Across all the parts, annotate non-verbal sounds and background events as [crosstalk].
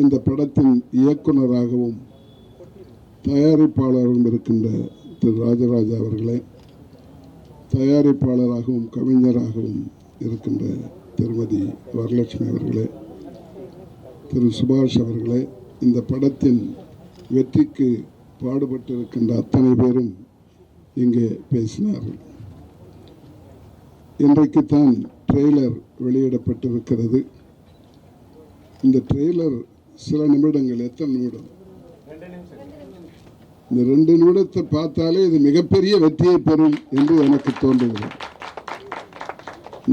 இந்த படத்தின் இயக்குனராகவும் தயாரிப்பாளரும் இருக்கின்ற திரு ராஜராஜா அவர்களே தயாரிப்பாளராகவும் கவிஞராகவும் இருக்கின்ற திருமதி வரலட்சுமி அவர்களே திரு சுபாஷ் அவர்களே இந்த படத்தின் வெற்றிக்கு பாடுபட்டிருக்கின்ற அத்தனை பேரும் இங்கே பேசினார்கள். இன்றைக்குத்தான் ட்ரெய்லர் வெளியிடப்பட்டிருக்கிறது. இந்த ட்ரெய்லர் சில நிமிடங்கள் எத்தனை நிமிடம்? இந்த ரெண்டு நிமிடத்தை பார்த்தாலே இது மிகப்பெரிய வெற்றியை பெறும் என்று எனக்கு தோன்றுகிறது.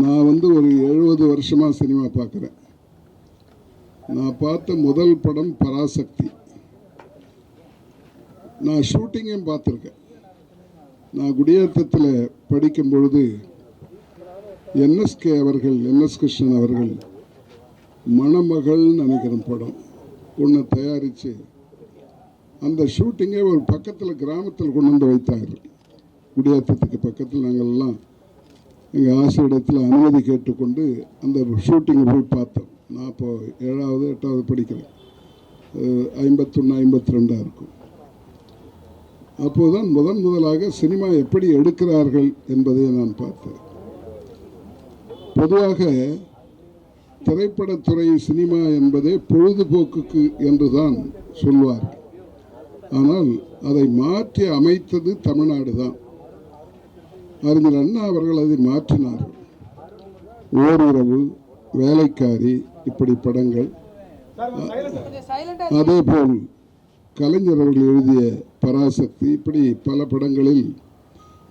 நான் வந்து ஒரு எழுபது வருஷமா சினிமா பார்க்குறேன். நான் பார்த்த முதல் படம் பராசக்தி. நான் ஷூட்டிங்கையும் பார்த்துருக்கேன். நான் குடியேற்றத்தில் படிக்கும் பொழுது என்எஸ்கே அவர்கள் என்எஸ் கிருஷ்ணன் அவர்கள் மணமகள்னு நினைக்கிற படம். ஒன்று தயாரித்து அந்த ஷூட்டிங்கே ஒரு பக்கத்தில் கிராமத்தில் கொண்டு வந்து வைத்தார்கள் குடியேற்றத்துக்கு பக்கத்தில் நாங்கள்லாம் எங்கள் ஆசிரியத்தில் அனுமதி கேட்டுக்கொண்டு அந்த ஷூட்டிங்கை போய் பார்த்தோம். நான் இப்போ ஏழாவது எட்டாவது படிக்கிறேன். ஐம்பத்தொன்று ஐம்பத்தி ரெண்டாக இருக்கும். அப்போதுதான் முதன் முதலாக சினிமா எப்படி எடுக்கிறார்கள் என்பதை நான் பார்த்தேன். பொதுவாக திரைப்படத்துறை சினிமா என்பதே பொழுதுபோக்குக்கு என்றுதான் சொல்வார் ஆனால் அதை மாற்றி அமைத்தது தமிழ்நாடு தான் அறிஞர் அண்ணா அவர்கள் அதை மாற்றினார் ஓரிரவு வேலைக்காரி இப்படி படங்கள். அதேபோல் கலைஞர் அவர்கள் எழுதிய பராசக்தி இப்படி பல படங்களில்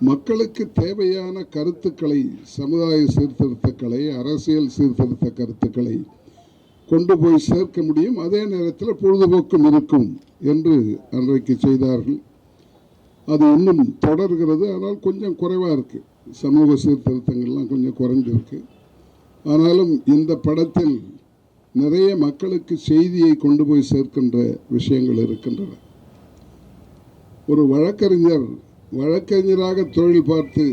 மக்களுக்கு தேவையான கருத்துக்களை சமுதாய சீர்திருத்தங்களை அரசியல் சீர்திருத்த கருத்துக்களை கொண்டு போய் சேர்க்க முடியும். அதே நேரத்தில் பொழுதுபோக்கும் இருக்கும் என்று அன்றைக்கு செய்தார்கள். அது இன்னும் தொடர்கிறது. ஆனால் கொஞ்சம் குறைவாக இருக்குது சமூக சீர்திருத்தங்கள்லாம் கொஞ்சம் குறைஞ்சிருக்கு. ஆனாலும் இந்த படத்தில் நிறைய மக்களுக்கு செய்தியை கொண்டு போய் சேர்க்கின்ற விஷயங்கள் இருக்கின்றன. ஒரு வழக்கறிஞர் வழக்கறிஞராக தொழில் பார்த்து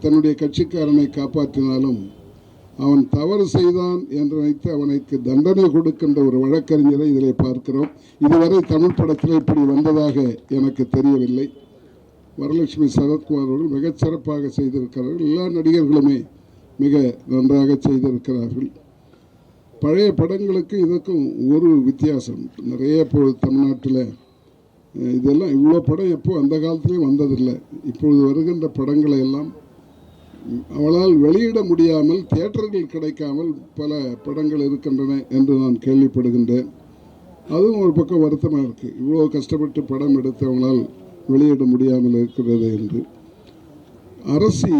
தன்னுடைய கட்சிக்காரனை காப்பாற்றினாலும் அவன் தவறு செய்தான் என்று நினைத்து அவனுக்கு தண்டனை கொடுக்கின்ற ஒரு வழக்கறிஞரை இதில் பார்க்கிறோம். இதுவரை தமிழ் படத்தில் இப்படி வந்ததாக எனக்கு தெரியவில்லை. வரலட்சுமி சரத்குமார் அவர்கள் மிகச் சிறப்பாக செய்திருக்கிறார்கள். எல்லா நடிகர்களுமே மிக நன்றாக செய்திருக்கிறார்கள். பழைய படங்களுக்கு இதுக்கும் ஒரு வித்தியாசம். நிறைய இப்போ தமிழ்நாட்டில் இதெல்லாம் இவ்வளோ படம் எப்போ அந்த காலத்துலேயும் வந்ததில்லை. இப்பொழுது வருகின்ற படங்களை எல்லாம் அவளால் வெளியிட முடியாமல் தியேட்டர்கள் கிடைக்காமல் பல படங்கள் இருக்கின்றன என்று நான் கேள்விப்படுகின்றேன். அதுவும் ஒரு பக்கம் வருத்தமாக இருக்குது இவ்வளோ கஷ்டப்பட்டு படம் எடுத்தவங்களால் வெளியிட முடியாமல் இருக்கிறது என்று. அரசி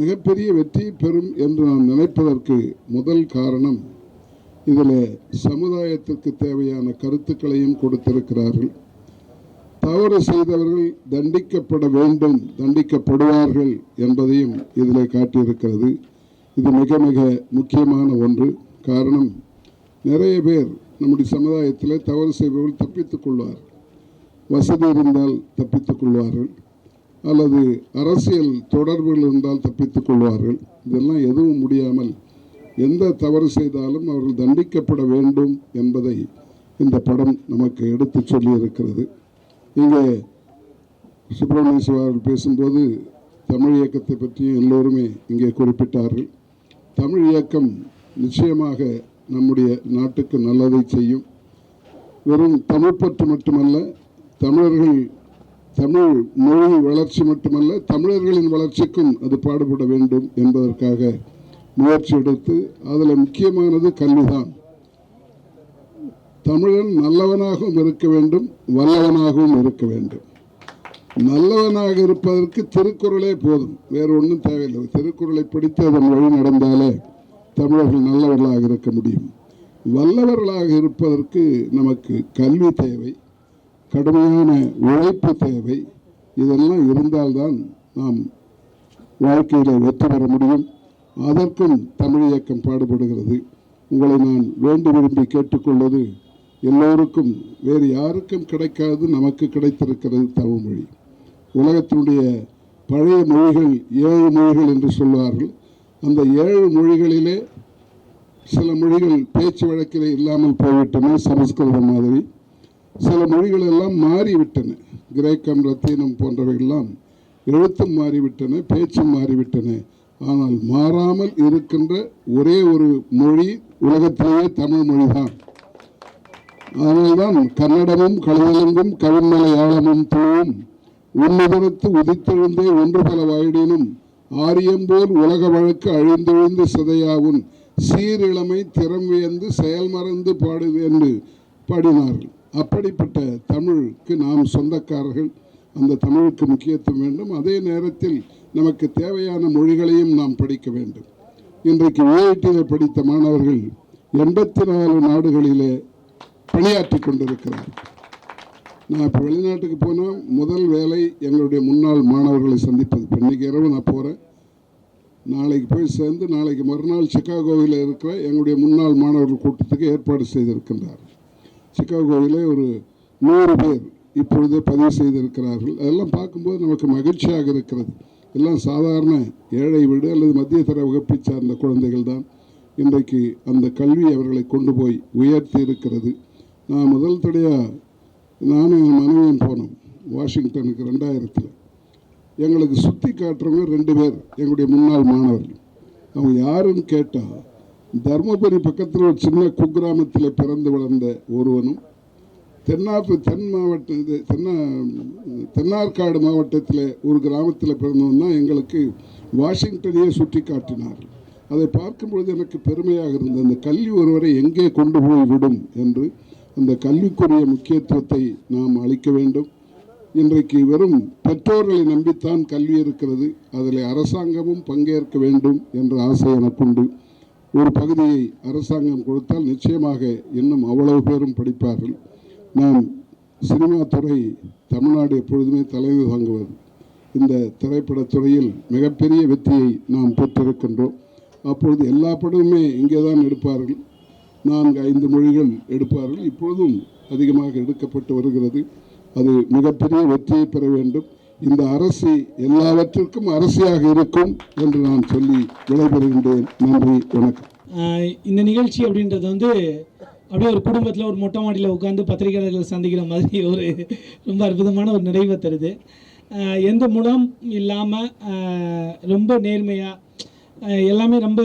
மிகப்பெரிய வெற்றி பெறும் என்று நான் நினைப்பதற்கு முதல் காரணம் இதில் சமுதாயத்திற்கு தேவையான கருத்துக்களையும் கொடுத்திருக்கிறார்கள். தவறு செய்தவர்கள் தண்டிக்கப்பட வேண்டும் தண்டிக்கப்படுவார்கள் என்பதையும் இதில் காட்டியிருக்கிறது. இது மிக மிக முக்கியமான ஒன்று. காரணம் நிறைய பேர் நம்முடைய சமுதாயத்தில் தவறு செய்பவர்கள் தப்பித்துக் கொள்வார் வசதி இருந்தால் தப்பித்துக் கொள்வார்கள். அல்லது அரசியல் தொடர்புகள் இருந்தால் தப்பித்துக் கொள்வார்கள். இதெல்லாம் எதுவும் முடியாமல் எந்த தவறு செய்தாலும் அவர்கள் தண்டிக்கப்பட வேண்டும் என்பதை இந்த படம் நமக்கு எடுத்துச் சொல்லியிருக்கிறது. இங்கே சுப்பிரமணிய சிவா அவர்கள் பேசும்போது தமிழ் இயக்கத்தை பற்றியும் எல்லோருமே இங்கே குறிப்பிட்டார்கள். தமிழ் இயக்கம் நிச்சயமாக நம்முடைய நாட்டுக்கு நல்லதை செய்யும். வெறும் தமிழ் பற்று மட்டுமல்ல தமிழர்கள் தமிழ் மொழி வளர்ச்சி மட்டுமல்ல தமிழர்களின் வளர்ச்சிக்கும் அது பாடுபட வேண்டும் என்பதற்காக முயற்சி எடுத்து அதில் முக்கியமானது கல்விதான். தமிழன் நல்லவனாகவும் இருக்க வேண்டும் வல்லவனாகவும் இருக்க வேண்டும். நல்லவனாக இருப்பதற்கு திருக்குறளே போதும். வேறு ஒன்றும் தேவையில்லை. திருக்குறளை படித்து அதன் வழி நடந்தாலே தமிழர்கள் நல்லவர்களாக இருக்க முடியும். வல்லவர்களாக இருப்பதற்கு நமக்கு கல்வி தேவை கடுமையான உழைப்பு தேவை. இதெல்லாம் இருந்தால்தான் நாம் வாழ்க்கையில் வெற்றி பெற முடியும். அதற்கும் தமிழ் இயக்கம் பாடுபடுகிறது. உங்களை நான் வேண்டி விரும்பி கேட்டுக்கொள்வது எல்லோருக்கும் வேறு யாருக்கும் கிடைக்காது நமக்கு கிடைத்திருக்கிறது தமிழ்மொழி உலகத்தினுடைய பழைய மொழிகள் ஏழு மொழிகள் என்று சொல்வார்கள். அந்த ஏழு மொழிகளிலே சில மொழிகள் பேச்சு வழக்கிலே இல்லாமல் போய்விட்டன சமஸ்கிருதம் மாதிரி. சில மொழிகள் எல்லாம் மாறிவிட்டன. கிரேக்கம் ரத்தீனம் போன்றவைகள்லாம் எழுத்தும் மாறிவிட்டன பேச்சும் மாறிவிட்டன. ஆனால் மாறாமல் இருக்கின்ற ஒரே ஒரு மொழி உலகத்திலேயே தமிழ் மொழிதான். அதனால்தான் கன்னடமும் கழுதலங்கும் கவின்மலையாளமும் தூவும் உன்னிதனத்து உதித்தெழுந்தே ஒன்று பல வாயிடினும் ஆரியம்போல் உலக வழக்கு அழிந்தொழிந்து சிதையாவும் சீரிழமை திறம் வியந்து செயல் மறந்து பாடுது என்று பாடினார்கள். அப்படிப்பட்ட தமிழுக்கு நாம் சொந்தக்காரர்கள். அந்த தமிழுக்கு முக்கியத்துவம் வேண்டும். அதே நேரத்தில் நமக்கு தேவையான மொழிகளையும் நாம் படிக்க வேண்டும். இன்றைக்கு ஓஐடியில் படித்த மாணவர்கள் எண்பத்தி நாலு நாடுகளிலே பணியாற்றி கொண்டிருக்கிறார். நான் இப்போ வெளிநாட்டுக்கு போனால் முதல் வேலை எங்களுடைய முன்னாள் மாணவர்களை சந்திப்பது. இப்போ இரவு நான் போகிறேன் நாளைக்கு போய் சேர்ந்து நாளைக்கு மறுநாள் சிக்காகோவில் இருக்கிற எங்களுடைய முன்னாள் மாணவர்கள் கூட்டத்துக்கு ஏற்பாடு செய்திருக்கின்றார். சிக்காகோவிலே ஒரு நூறு பேர் இப்பொழுதே பதிவு செய்திருக்கிறார்கள். அதெல்லாம் பார்க்கும்போது நமக்கு மகிழ்ச்சியாக இருக்கிறது. எல்லாம் சாதாரண ஏழை வீடு அல்லது மத்திய தர வகுப்பை சார்ந்த குழந்தைகள் தான். இன்றைக்கு அந்த கல்வி அவர்களை கொண்டு போய் உயர்த்தி இருக்கிறது. நான் முதல் தடையாக நானும் என் மனைவியும் போனோம். வாஷிங்டனுக்கு ரெண்டாயிரத்தில். எங்களுக்கு சுற்றி காட்டுறவங்க ரெண்டு பேர் எங்களுடைய முன்னாள் மாணவர்கள். அவங்க யாருன்னு கேட்டால் தருமபுரி பக்கத்தில் ஒரு சின்ன குக்கிராமத்தில் பிறந்து வளர்ந்த ஒருவனும் தென்னாற்று தென் மாவட்ட இது தென்னா தென்னார்காடு மாவட்டத்தில் ஒரு கிராமத்தில் பிறந்தவன் தான் எங்களுக்கு வாஷிங்டனையே சுட்டி காட்டினார். அதை பார்க்கும் பொழுது எனக்கு பெருமையாக இருந்தது. அந்த கல்வி ஒருவரை எங்கே கொண்டு போய் விடும் என்று அந்த கல்விக்குரிய முக்கியத்துவத்தை நாம் அளிக்க வேண்டும். இன்றைக்கு வெறும் பெற்றோர்களை நம்பித்தான் கல்வி இருக்கிறது. அதில் அரசாங்கமும் பங்கேற்க வேண்டும் என்ற ஆசை எனக்குண்டு. ஒரு பகுதியை அரசாங்கம் கொடுத்தால் நிச்சயமாக இன்னும் அவ்வளவு பேரும் படிப்பார்கள். நாம் சினிமா துறை தமிழ்நாடு எப்பொழுதுமே தலைமை தாங்குவது. இந்த திரைப்படத்துறையில் மிகப்பெரிய வெற்றியை நாம் பெற்றிருக்கின்றோம். அப்பொழுது எல்லா படமுமே இங்கே தான் எடுப்பார்கள். நான்கு ஐந்து மொழிகள் எடுப்பார்கள். இப்பொழுதும் அதிகமாக எடுக்கப்பட்டு வருகிறது. அது மிகப்பெரிய வெற்றியை பெற வேண்டும். இந்த அரசு எல்லாவற்றிற்கும் அரசியாக இருக்கும் என்று நான் சொல்லி விடைபெறுகின்றேன். நன்றி வணக்கம். இந்த நிகழ்ச்சி அப்படின்றது வந்து அப்படியே ஒரு குடும்பத்தில் ஒரு மொட்டை மாடியில் உட்காந்து பத்திரிகையாளர்களை சந்திக்கிற மாதிரி ஒரு ரொம்ப அற்புதமான ஒரு நிறைவை தருது. எந்த முடம் இல்லாமல் ரொம்ப நேர்மையாக எல்லாமே ரொம்ப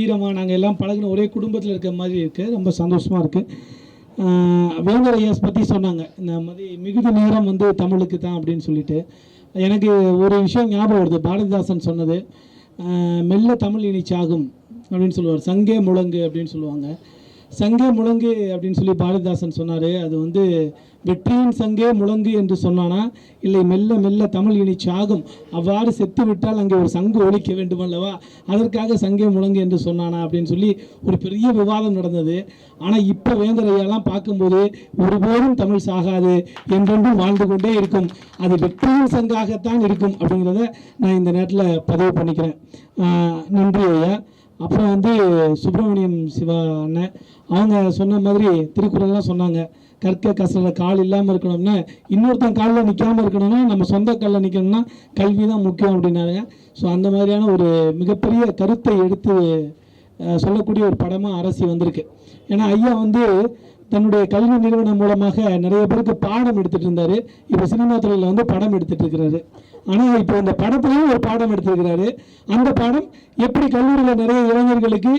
ஈரமாக நாங்கள் எல்லாம் பழகின ஒரே குடும்பத்தில் இருக்கிற மாதிரி இருக்குது ரொம்ப சந்தோஷமாக இருக்குது வேந்தர் ஐயாஸ் பற்றி சொன்னாங்க. இந்த மாதிரி மிகுதி நேரம் வந்து தமிழுக்கு தான் அப்படின்னு சொல்லிட்டு. எனக்கு ஒரு விஷயம் ஞாபகம் வருது. பாரதிதாசன் சொன்னது மெல்ல தமிழ் இனிச்சாகும் அப்படின்னு சொல்லுவார். சங்கே முழங்கு அப்படின்னு சொல்லுவாங்க. சங்கே முழங்கு அப்படின்னு சொல்லி பாரதிதாசன் சொன்னார். அது வந்து வெற்றியின் சங்கே முழங்கு என்று சொன்னானா? இல்லை மெல்ல மெல்ல தமிழ் இனி சாகும். அவ்வாறு செத்து விட்டால் அங்கே ஒரு சங்கு ஒழிக்க வேண்டும் அல்லவா? அதற்காக சங்கே முழங்கு என்று சொன்னானா அப்படின்னு சொல்லி ஒரு பெரிய விவாதம் நடந்தது. ஆனால் இப்போ வேந்தரையெல்லாம் பார்க்கும்போது ஒருபோதும் தமிழ் சாகாது என்றென்றும் வாழ்ந்து கொண்டே இருக்கும். அது வெற்றியின் சங்காகத்தான் இருக்கும் அப்படிங்கிறத நான் இந்த நேரத்தில் பதிவு பண்ணிக்கிறேன். நன்றி ஐயா. அப்புறம் வந்து சுப்பிரமணியம் சிவா அண்ணன் அவங்க சொன்ன மாதிரி திருக்குறள்லாம் சொன்னாங்க. கற்க கசல கால் இல்லாமல் இருக்கணும்னா இன்னொருத்தன் காலில் நிற்காம இருக்கணும்னா நம்ம சொந்த காலில் நிற்கணும்னா கல்வி தான் முக்கியம் அப்படின்னாங்க. ஸோ அந்த மாதிரியான ஒரு மிகப்பெரிய கருத்தை எடுத்து சொல்லக்கூடிய ஒரு படமாக அரசி வந்திருக்கு. ஏன்னா ஐயா வந்து தன்னுடைய கல்வி நிறுவனம் மூலமாக நிறைய பேருக்கு பாடம் எடுத்துகிட்டு இருந்தார். இப்போ சினிமா துறையில் வந்து படம் எடுத்துகிட்டு இருக்கிறாரு. ஆனால் இப்போ இந்த படத்துலேயும் ஒரு பாடம் எடுத்திருக்கிறாரு. அந்த பாடம் எப்படி கல்லூரியில் நிறைய இளைஞர்களுக்கு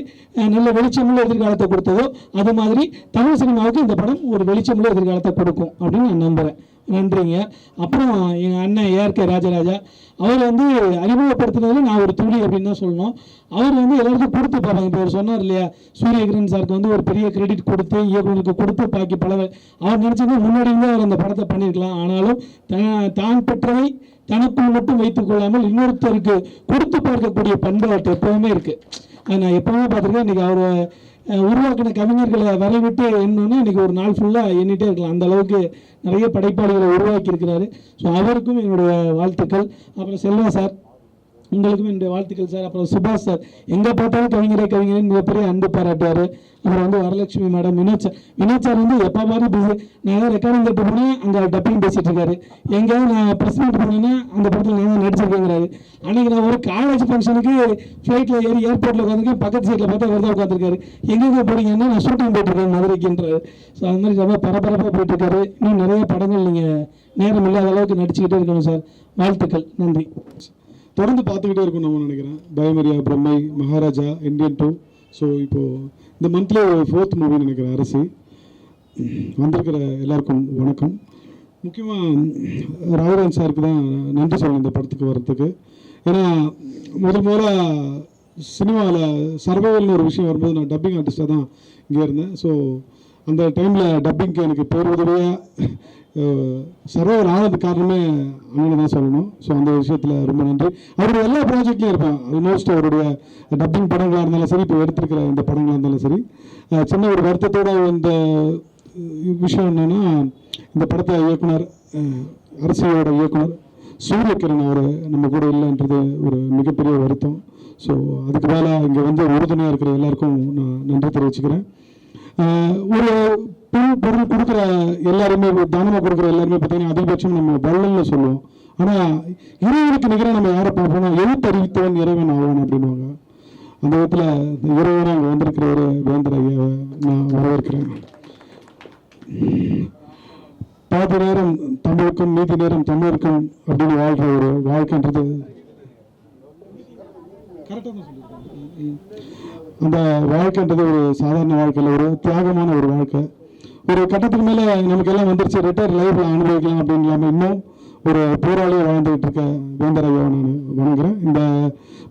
நல்ல வெளிச்சமுள்ள எதிர்காலத்தை கொடுத்ததோ அது மாதிரி தமிழ் சினிமாவுக்கு இந்த படம் ஒரு வெளிச்சமுள்ள எதிர்காலத்தை கொடுக்கும் அப்படின்னு நான் நம்புகிறேன் நன்றிங்க. அப்புறம் எங்கள் அண்ணன் ஏஆர்கே ராஜராஜா அவர் வந்து அறிமுகப்படுத்தினதில் நான் ஒரு துளி அப்படின்னு தான் சொல்லணும். அவர் வந்து எல்லாருக்கும் கொடுத்து பார்ப்பாங்க. இப்போ அவர் சொன்னார் இல்லையா சூரியகிரன் சாருக்கு வந்து ஒரு பெரிய கிரெடிட் கொடுத்து இயக்குநருக்கு கொடுத்து பாக்கி பல அவர் நினச்சது முன்னாடி இருந்தே அவர் அந்த படத்தை பண்ணியிருக்கலாம். ஆனாலும் த- தான் பெற்றவை தனக்குள் மட்டும் வைத்துக் கொள்ளாமல் இன்னொருத்தருக்கு கொடுத்து பார்க்கக்கூடிய பண்பாட்டு எப்பவுமே இருக்கு. நான் எப்பவுமே பார்த்துருக்கேன் இன்னைக்கு அவர் உருவாக்கின கவிஞர்களை வரவிட்டு என்னன்னா இன்னைக்கு ஒரு நாள் ஃபுல்லாக எண்ணிட்டே இருக்கலாம். அந்த அளவுக்கு நிறைய படைப்பாளிகளை உருவாக்கி இருக்கிறாரு ஸோ அவருக்கும் என்னுடைய வாழ்த்துக்கள். அப்புறம் செல்வா சார். உங்களுக்கும் என்னுடைய வாழ்த்துக்கள் சார். அப்புறம் சுபாஷ் சார் எங்கே பார்த்தாலும் கவிஞரே கவிஞரே மிகப்பெரிய அன்பு பாராட்டுவார் அப்புறம் வந்து Varalakshmi madam Vinod sir Vinod sir வந்து எப்போ மாதிரி பிஸி நான் ரெக்கார்டிங் கேட்டு போனேன் அங்கே டப்பிங் பேசிகிட்டு இருக்காரு. எங்கேயாவது நான் ப்ரெஸ் மீட் போனேன்னா அந்த படத்தில் நான் தான் நடிச்சிருக்கேங்கிறாரு. அன்றைக்கி நான் ஒரு காலேஜ் ஃபங்க்ஷனுக்கு ஃப்ளைட்டில் ஏறி ஏர்போர்ட்டில் உட்காந்துருக்கேன் பக்கத்து சீட்டில் பார்த்தா அவர் தான் உட்காந்துருக்காரு எங்கெங்கே போகிறீங்கன்னா நான் ஷூட்டிங் போயிட்டுருக்கேன் மதுரைக்குன்றாரு. ஸோ அது மாதிரி ரொம்ப பரபரப்பாக போயிட்டுருக்காரு இன்னும் நிறைய படங்கள் நீங்கள் நேரம் இல்லாத அளவுக்கு நடிச்சுக்கிட்டே இருக்கணும் சார். வாழ்த்துக்கள். நன்றி. தொடர்ந்து பார்த்துக்கிட்டே இருக்கும் நம்ம நினைக்கிறேன். Bayamariya Brammai Maharaja Indian two so இப்போது இந்த மந்த்லி ஃபோர்த் மூவின்னு நினைக்கிறேன் அரசி. வந்திருக்கிற எல்லாருக்கும் வணக்கம். முக்கியமாக ராகவன் சாருக்கு தான் நன்றி சொல்லணும் இந்த படத்துக்கு வர்றதுக்கு. ஏன்னா முதல் முதலாக சினிமாவில் சர்வைவல்னு ஒரு விஷயம் வரும்போது நான் டப்பிங் ஆர்டிஸ்டாக தான் இங்கே இருந்தேன். ஸோ அந்த டைமில் டப்பிங்க்கு எனக்கு பேர் உதவியாக சர்வைவல் ஆனது காரணமே அவங்கள தான் சொல்லணும். ஸோ அந்த விஷயத்தில் ரொம்ப நன்றி. அவருடைய எல்லா ப்ராஜெக்ட்லையும் இருப்பேன். ஆல்மோஸ்ட் அவருடைய டப்பிங் படங்களாக இருந்தாலும் சரி இப்போ எடுத்திருக்கிற இந்த படங்களாக இருந்தாலும் சரி. சின்ன ஒரு வருத்தத்தோட இந்த விஷயம் என்னென்னா இந்த படத்தை இயக்குனர் அஹ், அரசியலோட இயக்குனர் சூரியகிரண் அவர் நம்ம கூட இல்லைன்றது ஒரு மிகப்பெரிய வருத்தம். ஸோ அதுக்கு மேலே இங்கே வந்து உறுதுணையாக இருக்கிற எல்லாருக்கும் நான் நன்றி தெரிவிச்சுக்கிறேன். ஒரு பின் பொருள் கொடுக்குற எல்லாருமே தானமாக கொடுக்குற எல்லாருமே பார்த்தீங்கன்னா அதிகபட்சம் நம்ம வள்ளல்னு சொல்லுவோம். ஆனால் இறைவனுக்கு நிகராக நம்ம யாரை பார்ப்போம்னா எழுத்தறிவித்தவன் இறைவன் ஆவான் அப்படின்வாங்க அந்த விதத்தில் இறைவன் அங்கே வந்திருக்கிற ஒரு வேந்தர் ஐயாவை நான் வரவேற்கிறேன். பாதி நேரம் தமிழுக்கும் மீதி நேரம் தமிழுக்கும் அப்படின்னு வாழ்கிற ஒரு வாழ்க்கைன்றது அந்த வாழ்க்கைன்றது ஒரு சாதாரண வாழ்க்கையில் ஒரு தியாகமான ஒரு வாழ்க்கை. ஒரு கட்டத்துக்கு மேலே நமக்கு எல்லாம் வந்துருச்சு. ரிட்டையர் லைஃப்பில் அனுபவிக்கலாம் அப்படின்னு இல்லாமல் இன்னும் ஒரு போராளியை வாழ்ந்துகிட்டு இருக்க வேந்தர் ஐயா நான் வணங்குறேன் இந்த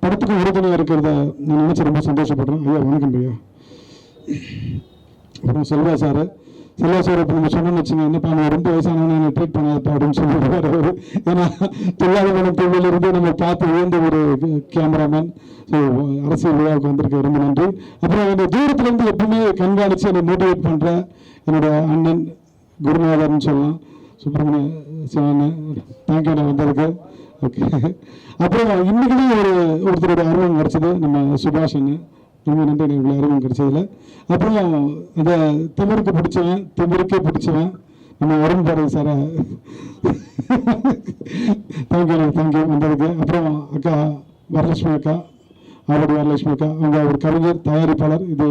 படத்துக்கு உறுதுணையாக இருக்கிறத நான் நினச்சி ரொம்ப சந்தோஷப்படுறேன். ஐயா வணக்கம் ஐயா. அப்புறம் செல்வா சார் செல்வா சார் இப்போ நம்ம சொன்னோம்னு வச்சுங்க என்னப்பா நான் ரொம்ப வயசானவனே என்ன ட்ரீட் பண்ணாதப்பா அப்படின்னு சொல்லிடுவார் அவர் ஏன்னா தொழிலாளி மனம் தொழிலிருந்து நம்ம பார்த்து உயர்ந்த ஒரு கேமராமேன் ஸோ அரசியல் விழாவுக்கு வந்திருக்க ரொம்ப நன்றி. அப்புறம் இந்த தூரத்துலேருந்து எப்பவுமே கண்காணித்து என்னை மோட்டிவேட் பண்ணுற என்னோட அண்ணன் குருநாதர்னு சொல்லலாம். சுப்பிரமணிய சிவன். தேங்க்யூ நான் வந்ததுக்கு. ஓகே அப்புறம் இன்னைக்கு தான் ஒரு ஒருத்தரோட அருவம் கிடச்சிது நம்ம சுபாஷ் அண்ணன் ரொம்ப நன்றி எனக்கு இவ்வளோ அறிமுகம் கிடைச்சதுல. அப்புறம் அந்த திமிருக்கு பிடிச்சவன் திமிருக்கே பிடிச்சவன். நம்ம அருண் பாரதி சாரை. [laughs] தேங்க்யூ தேங்க்யூ வந்ததுக்கு. அப்புறம் அக்கா வரலட்சுமி அக்கா ஆவடி வரலட்சுமி அக்கா அவங்க ஒரு கவிஞர் தயாரிப்பாளர் இது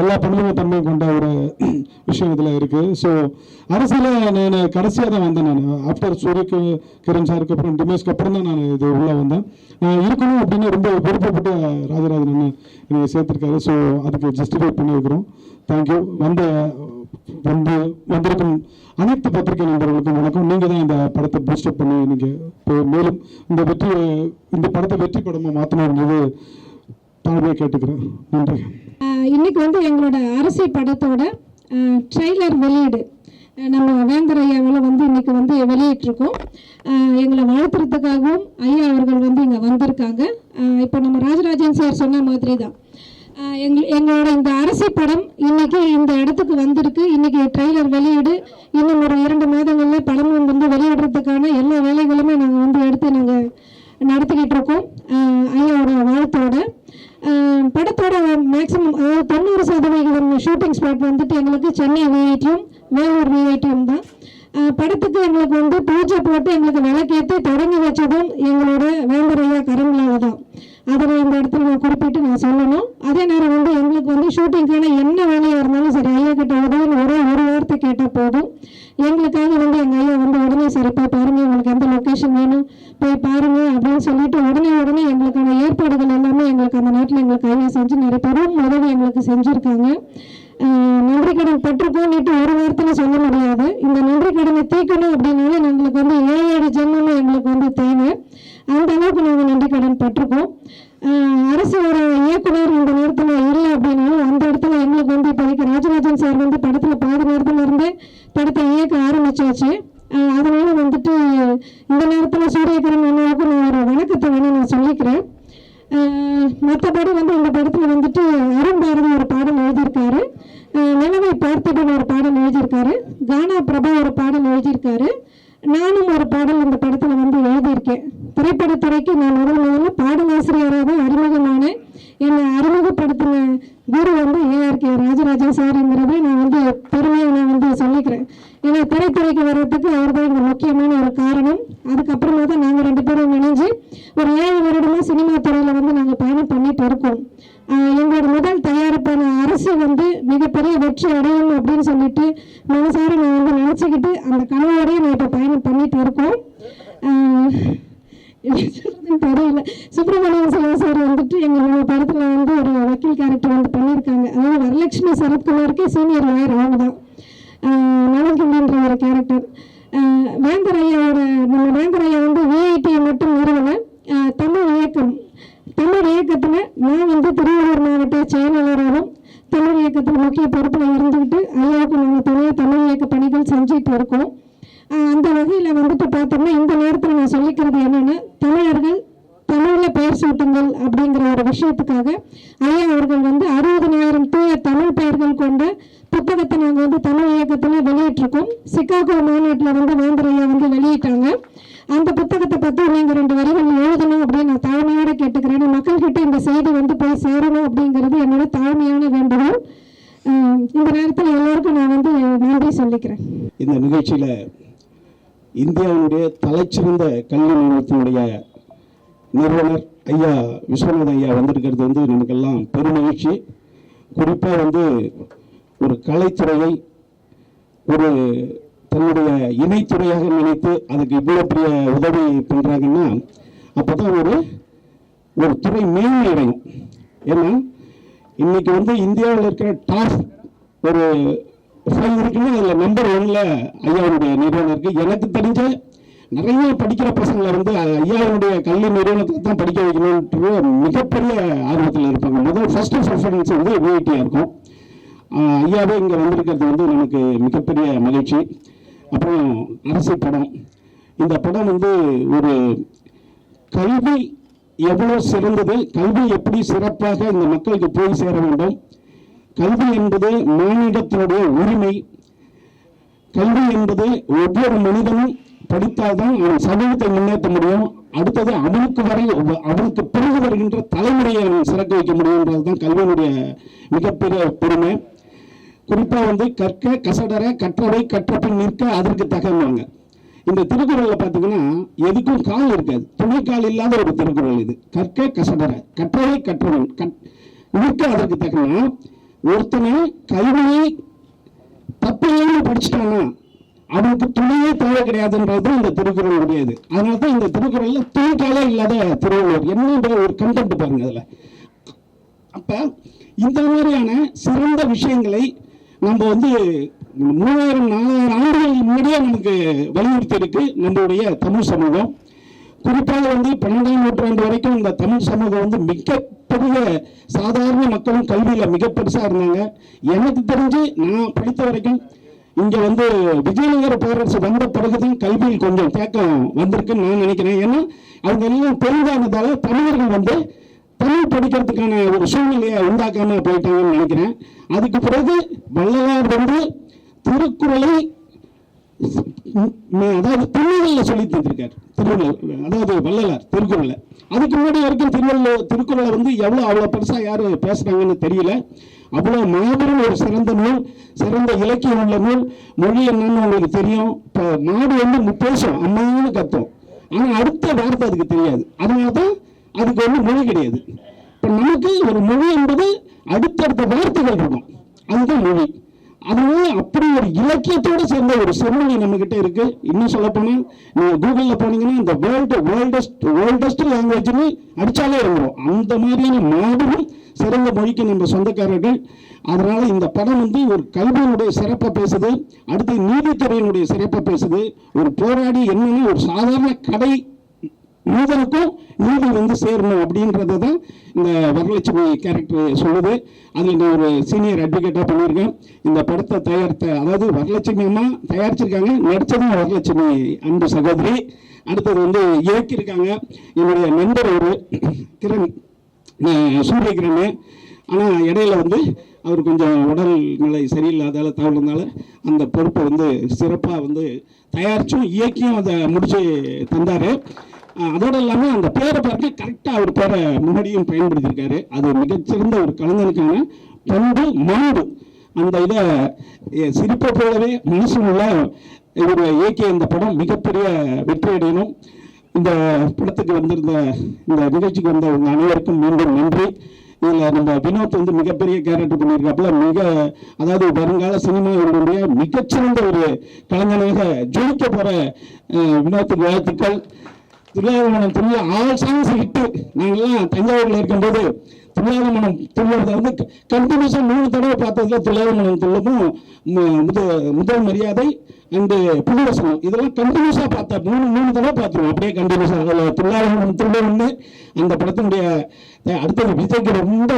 எல்லா பணியுமே தன்மை கொண்ட ஒரு [clears throat] விஷயம் இதில் இருக்குது ஸோ அரசியலில் நான் கடைசியாக தான் வந்தேன் நான். ஆஃப்டர் சூரியக்கு கிரண் சாருக்கு அப்புறம் டிமேஷ்க்கு அப்புறம் தான் நான் இது உள்ளே வந்தேன். நான் இருக்கணும் அப்படின்னு ரொம்ப விருப்பப்பட்டு ராஜராஜன் என்ன என்னை சேர்த்துருக்காரு. ஸோ அதுக்கு ஜஸ்டிஃபை பண்ணியிருக்கிறோம். தேங்க்யூ வந்த வந்து வந்திருக்கும் அனைத்து பத்திரிகை நண்பர்களுக்கும் வணக்கம். நீங்கள் தான் இந்த படத்தை பூஸ்டப் பண்ணி நீங்கள் மேலும் இந்த வெற்றி இந்த படத்தை வெற்றி படமாக மாற்றணுன்றது தாழ்மையை கேட்டுக்கிறேன் நன்றி. இன்னைக்கு வந்து எங்களோட அரசி படத்தோட ட்ரெய்லர் வெளியீடு. நம்ம வேந்தர் ஐயாவில் வந்து இன்னைக்கு வந்து வெளியிட்டிருக்கோம். எங்களை வாழ்த்துறதுக்காகவும் ஐயா அவர்கள் வந்து இங்கே வந்திருக்காங்க. இப்போ நம்ம ராஜராஜன் சார் சொன்ன மாதிரி தான் எங் எங்களோட இந்த அரசி படம் இன்னைக்கு இந்த இடத்துக்கு வந்திருக்கு. இன்னைக்கு ட்ரெய்லர் வெளியீடு. இன்னும் ஒரு இரண்டு மாதங்களில் படமும் வந்து வெளியிடுறதுக்கான எல்லா வேலைகளுமே நாங்கள் வந்து எடுத்து நாங்கள் நடத்திக்கிட்டு இருக்கோம் ஐயாவோட வாழ்த்தோட. படத்தோட மேக்ஸிமம் அதாவது தொண்ணூறு சதவிகிதம் ஷூட்டிங் ஸ்பாட் வந்துட்டு எங்களுக்கு சென்னை விஐடியும் வேலூர் விஐடியும் தான். படத்துக்கு எங்களுக்கு வந்து பூஜை போட்டு எங்களுக்கு விளக்கேற்றி தொடங்கி வச்சதும் எங்களோட வேந்தரையா ஐயா தான். அதை இந்த இடத்துல நான் குறிப்பிட்டு நான் சொல்லணும். அதே நேரம் வந்து எங்களுக்கு வந்து ஷூட்டிங்க்கான என்ன வேலையாக இருந்தாலும் சரி ஐயா கிட்ட உதவின்னு ஒரே ஒரு வார்த்தை கேட்டால் போதும். எங்களுக்காக வந்து எங்கள் ஐயா வந்து உடனே சரிப்பா பாருங்கள் பாருங்க உங்களுக்கு எந்த லொக்கேஷன் வேணும் போய் பாருங்க அப்படின்னு சொல்லிட்டு உடனே உடனே எங்களுக்கான ஏற்பாடுகள் எல்லாமே எங்களுக்கு அந்த நேரத்தில் எங்களுக்கு ஐயா செஞ்சு நிறைய பெரும் உதவி எங்களுக்கு செஞ்சுருக்காங்க. நன்றி கடன் பட்டிருக்கோம்னுட்டு ஒரு வாரத்தில் சொல்ல முடியாது. இந்த நன்றி கடனை தீர்க்கணும் அப்படின்னாலே எங்களுக்கு வந்து ஏழு ஏழு ஜென்மமும் எங்களுக்கு வந்து தேவை. அந்த அளவுக்கு நாங்கள் நன்றி கடன் பட்டிருக்கோம் அரசு ஒரு இயக்குனர் இந்த நேரத்தில் இல்லை அப்படின்னாலும் அந்த இடத்துல எங்களுக்கு வந்து இப்போதைக்கு ராஜராஜன் சார் வந்து படத்தில் பாட நேரத்துல இருந்தே படத்தை இயக்க ஆரம்பிச்சாச்சு. அதனால் அதனால வந்துட்டு இந்த நேரத்தில் சூரியகிரன் அண்ணாவுக்கு நான் ஒரு வணக்கத்தை வேணும் நான் சொல்லிக்கிறேன். மற்றபடி வந்து இந்த படத்தில் வந்துட்டு அருண் பாரதி ஒரு பாடல் எழுதியிருக்காரு. நிலவை பார்த்திபன் ஒரு பாடல் எழுதியிருக்காரு. கானா பிரபா ஒரு பாடல் எழுதியிருக்காரு. நானும் ஒரு பாடல் இந்த படத்தில் வந்து எழுதியிருக்கேன். திரைப்படத்துறைக்கு நான் முதல் முதல்ல பாடலாசிரியராக தான் அறிமுகமானேன். என்னை அறிமுகப்படுத்தின குரு வந்து ஏஆர் கே சார் இந்தியாவினுடைய தலைச்சிறந்த கல்வி நிறுவனத்தினுடைய நிறுவனர் ஐயா விஸ்வநாத ஐயா வந்திருக்கிறது வந்து நமக்கெல்லாம் பெருமகிழ்ச்சி. குறிப்பாக வந்து ஒரு கலைத்துறையை ஒரு தன்னுடைய இணைத்துறையாக நினைத்து அதுக்கு இவ்வளோ பெரிய உதவி பண்ணுறாங்கன்னா அப்போ தான் ஒரு ஒரு துறை மேன்மை அடையும். ஏன்னா இன்றைக்கி வந்து இந்தியாவில் இருக்கிற டாப் ஒரு இருக்குன்னா அதில் நம்பர் ஒன்ல ஐயாவுடைய நிறுவனம் இருக்கு. எனக்கு தெரிஞ்ச நிறைய படிக்கிற பசங்களை வந்து ஐயாவுடைய கல்வி நிறுவனத்துக்கு தான் படிக்க வைக்கணுன்ற மிகப்பெரிய ஆர்வத்தில் இருப்பாங்க. முதல் ஃபர்ஸ்ட் ப்ரிஃபரன்ஸ் வந்து விஐடியாக இருக்கும். ஐயாவே இங்கே வந்திருக்கிறது வந்து நமக்கு மிகப்பெரிய மகிழ்ச்சி. அப்புறம் அரசு படம். இந்த படம் வந்து ஒரு கல்வி எவ்வளோ சிறந்தது கல்வி எப்படி சிறப்பாக இந்த மக்களுக்கு போய் சேர வேண்டும் கல்வி என்பது மானிடத்தினுடைய உரிமை. கல்வி என்பது ஒவ்வொரு மனிதனும் படித்தால்தான் அவன் சமூகத்தை முன்னேற்ற முடியும். அடுத்தது அவனுக்கு வரை அவனுக்கு பிறகு வருகின்ற தலைமுறையை அவன் சிறக்க வைக்க முடியுன்றதுதான் கல்வியினுடைய மிகப்பெரிய பெருமை. குறிப்பா வந்து கற்க கசடர கற்றவை கற்றப்பின் நிற்க அதற்கு தகவல்வாங்க இந்த திருக்குறள்ல பாத்தீங்கன்னா எதுக்கும் கால் இருக்காது. துணை கால் இல்லாத ஒரு திருக்குறள் இது. கற்க கசடர கற்றவை கற்றவன் கற்- நிற்க அதற்கு தகவல்னா ஒருத்தனை கல்வியை தப்பு இல்லாமல் படிச்சுட்டானா அவனுக்கு துணையே தேவை கிடையாதுன்றது இந்த திருக்குறள் உடையது. அதனால தான் இந்த திருக்குறள்ல துணிக்காலே இல்லாத திருவள்ளுவர். என்னன்ற ஒரு கண்டென்ட் பாருங்க அதுல. அப்ப இந்த மாதிரியான சிறந்த விஷயங்களை நம்ம வந்து மூவாயிரம் நாலாயிரம் ஆண்டுகள் முன்னாடியே நமக்கு வலியுறுத்தி இருக்கு நம்மளுடைய தமிழ் சமூகம். குறிப்பாக வந்து பன்னெண்டாம் நூற்றாண்டு வரைக்கும் இந்த தமிழ் சமூகம் வந்து மிகப்பெரிய சாதாரண மக்களும் கல்வியில் மிக பெருசாக இருந்தாங்க. எனக்கு தெரிஞ்சு நான் படித்த வரைக்கும் இங்கே வந்து விஜயநகர பேரரசு வந்த பிறகுதான் கல்வியில் கொஞ்சம் தேக்கம் வந்திருக்குன்னு நான் நினைக்கிறேன். ஏன்னா அவங்க எல்லாம் பெரிதானதால தமிழர்கள் வந்து தமிழ் படிக்கிறதுக்கான ஒரு சூழ்நிலையை உண்டாக்காம போயிட்டாங்கன்னு நினைக்கிறேன். அதுக்கு பிறகு வள்ளலார் வந்து திருக்குறளை அதாவது திருநெல்வேலியில் சொல்லி தந்திருக்கார் திருவள்ளுவர் அதாவது வள்ளலார் திருக்குறளை. அதுக்கு முன்னாடி வரைக்கும் திருவள்ளுவர் திருக்குறளை வந்து எவ்வளோ அவ்வளோ பெருசாக யார் பேசுகிறாங்கன்னு தெரியல. அவ்வளோ மாபெரும் ஒரு சிறந்த நூல் சிறந்த இலக்கியம் உள்ள நூல். மொழி என்னன்னு உங்களுக்கு தெரியும். இப்போ மாடு வந்து முப்பேசம் பேசும் அம்மான்னு கத்தும். ஆனால் அடுத்த வார்த்தை அதுக்கு தெரியாது. அதனால தான் அதுக்கு வந்து மொழி கிடையாது. இப்போ நமக்கு ஒரு மொழி என்பது அடுத்தடுத்த வார்த்தைகள் இருக்கும். அதுதான் மொழி. அதனால அப்படி ஒரு இலக்கியத்தோடு சேர்ந்த ஒரு செம்மொழி நம்ம கிட்ட இருக்கு. இன்னும் சொல்ல போனா நீங்க கூகுள்ல போனீங்கன்னா இந்த வேர்ல்டு வேர்ல்டஸ்ட் வேர்ல்டஸ்ட் லாங்குவேஜ்னு அடிச்சாலே வந்துடும் அந்த மாதிரியான மாபெரும் சிறந்த மொழிக்கு நம்ம சொந்தக்காரர்கள். அதனால இந்த படம் வந்து ஒரு கல்வியினுடைய சிறப்பை பேசுது அடுத்து நீதித்துறையினுடைய சிறப்பை பேசுது. ஒரு போராடி என்னன்னு ஒரு சாதாரண கடை மனிதனுக்கும் நீதி வந்து சேரணும் அப்படின்றத தான் இந்த வரலட்சுமி கேரக்டர் சொல்லுது. அதில் நான் ஒரு சீனியர் அட்வொகேட்டாக பண்ணியிருக்கேன். இந்த படத்தை தயாரித்த அதாவது வரலட்சுமி அம்மா தயாரிச்சிருக்காங்க. நடித்ததும் வரலட்சுமி அன்பு சகோதரி. அடுத்தது வந்து இயக்கியிருக்காங்க. என்னுடைய நண்பர் ஒரு கிரண் சூரிய கிரண் ஆனால் இடையில வந்து அவர் கொஞ்சம் உடல்நிலை சரியில்லாதால தவறுனால அந்த பொறுப்பை வந்து சிறப்பாக வந்து தயாரித்தும் இயக்கியும் அதை முடிச்சு தந்தார். அதோடு இல்லாமல் அந்த பேரை பாருங்க கரெக்டாக அவர் பேரை முன்னாடியும் பயன்படுத்தியிருக்காரு. அது மிகச்சிறந்த ஒரு கலைஞனுக்கான பண்பு மாண்பு. அந்த இதை சிரிப்பை போலவே மனசுல இவர் இயக்கிய இந்த படம் மிகப்பெரிய வெற்றி அடையணும். இந்த படத்துக்கு வந்திருந்த இந்த நிகழ்ச்சிக்கு வந்த உங்கள் அனைவருக்கும் மீண்டும் நன்றி. இதில் நம்ம வினோத் வந்து மிகப்பெரிய கேரக்டர் பண்ணியிருக்காப்புல மிக அதாவது வருங்கால சினிமாவினுடைய மிகச்சிறந்த ஒரு கலைஞனாக ஜொலிக்க போகிற வினோத்துக்கு வாழ்த்துக்கள். திருவாரூர் திருவிழா ஆல் சாங்ஸ் ஹிட்டு. நாங்கள்லாம் தஞ்சாவூரில் இருக்கும்போது துள்ளாரமணம் துள்ளதை வந்து கண்டினியூஸாக மூணு தடவை பார்த்ததுல துள்ளாரமணம் துள்ளதும் முத- முதல் மரியாதை அண்டு புதுவசனம் இதெல்லாம் கண்டினியூஸாக பார்த்தா மூணு மூணு தடவை பார்த்துருவோம். அப்படியே கண்டினியூஸாக அதில் துள்ளாரமணம் துள்ள ஒன்று அந்த படத்தினுடைய அஹ், அடுத்தது விஜய்க்கு ரொம்ப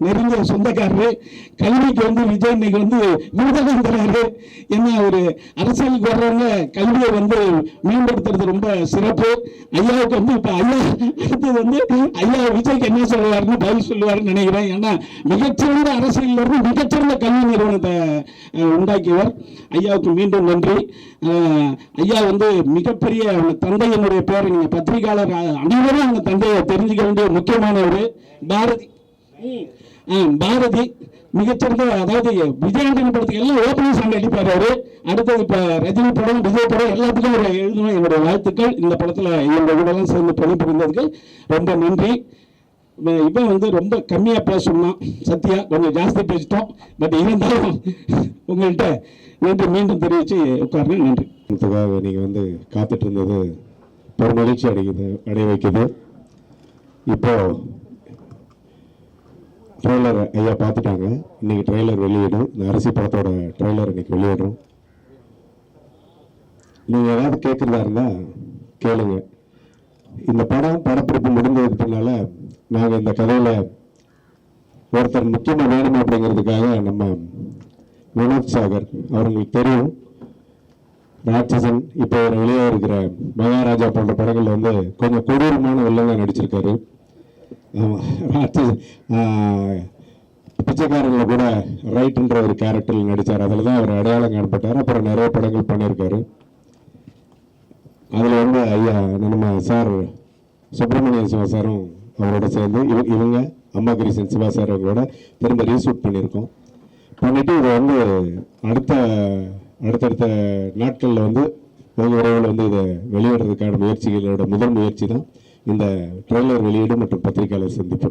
நெருங்கிய சொந்தக்காரரு. கல்விக்கு வந்து விஜய் இன்னைக்கு வந்து விருதகம் தராரு. என்ன ஒரு அரசியலுக்கு வர்றவங்க கல்வியை வந்து மேம்படுத்துறது ரொம்ப சிறப்பு. ஐயாவுக்கு வந்து இப்போ ஐயா அடுத்தது வந்து ஐயா விஜய்க்கு என்ன சொல்லுவாருன்னு பதில் சொல்லுவாருன்னு நினைக்கிறேன். ஏன்னா மிகச்சிறந்த அரசியலில் இருந்து மிகச்சிறந்த கல்வி நிறுவனத்தை உண்டாக்கியவர். ஐயாவுக்கு மீண்டும் நன்றி. நன்றி ஐயா வந்து மிகப்பெரிய அவங்க தந்தையினுடைய பேரை நீங்கள் பத்திரிகையாளர் அனைவரும் அவங்க தந்தையை தெரிஞ்சுக்க வேண்டிய முக்கியமானவர் பாரதி. பாரதி மிகச்சிறந்த அதாவது விஜயாண்டன் படத்துக்கு எல்லாம் ஓப்பனிங் சாங் அடிப்பார் அவரு. அடுத்தது இப்போ ரஜினி படம் விஜய் படம் எல்லாத்துக்கும் அவர் எழுதணும் என்னுடைய வாழ்த்துக்கள். இந்த படத்தில் என்னோட கூடலாம் சேர்ந்து பணிபுரிந்ததுக்கு ரொம்ப நன்றி. இவன் வந்து ரொம்ப கம்மியாக பேசணும்னா சத்யா கொஞ்சம் ஜாஸ்தி பேசிட்டோம். பட் இருந்தாலும் உங்கள்கிட்ட நன்றி மீண்டும் தெரிவித்து உட்காருங்க. நன்றி. அதுக்காக நீங்கள் வந்து காத்துட்டு இருந்தது ஒரு மகிழ்ச்சி அடைக்குது அடைய வைக்குது. இப்போ ட்ரெய்லர் ஐயா பார்த்துட்டாங்க. இன்னைக்கு ட்ரெய்லர் வெளியிடும். இந்த அரிசி படத்தோட ட்ரெய்லர் இன்னைக்கு வெளியிடும். நீங்கள் ஏதாவது கேட்குறதா இருந்தால் கேளுங்க. இந்த படம் படப்பிடிப்பு முடிந்ததுக்கு பின்னால் நாங்கள் இந்த கதையில் ஒருத்தர் முக்கியமாக வேணும் அப்படிங்கிறதுக்காக நம்ம வினோத் சாகர் அவங்களுக்கு தெரியும். ராட்சசன் இப்போ ஒரு வெளியே இருக்கிற மகாராஜா போன்ற படங்களில் வந்து கொஞ்சம் கொடூரமான வில்லங்க நடிச்சிருக்காரு. ஆமாம் ராட்சசன் ஆஹ், கூட ரைட்டுன்ற ஒரு கேரக்டரில் நடித்தார் அதில் தான் அவர் அடையாளம் காணப்பட்டார். அப்புறம் நிறைய படங்கள் பண்ணியிருக்காரு. அதில் வந்து ஐயா நம்ம சார் சுப்பிரமணிய சிவா சாரும் அவரோட சேர்ந்து இவ இவங்க அம்மா கிரீசன் சிவா சார் அவங்களோட திரும்ப ரீஷூட் பண்ணியிருக்கோம். பண்ணிவிட்டு இதை வந்து அடுத்த அடுத்தடுத்த நாட்களில் வந்து வெகு விரைவில் வந்து இதை வெளியிடுறதுக்கான முயற்சிகளோட முதல் முயற்சி தான் இந்த ட்ரெய்லர் வெளியீடு மற்றும் பத்திரிகையாளர் சந்திப்பு.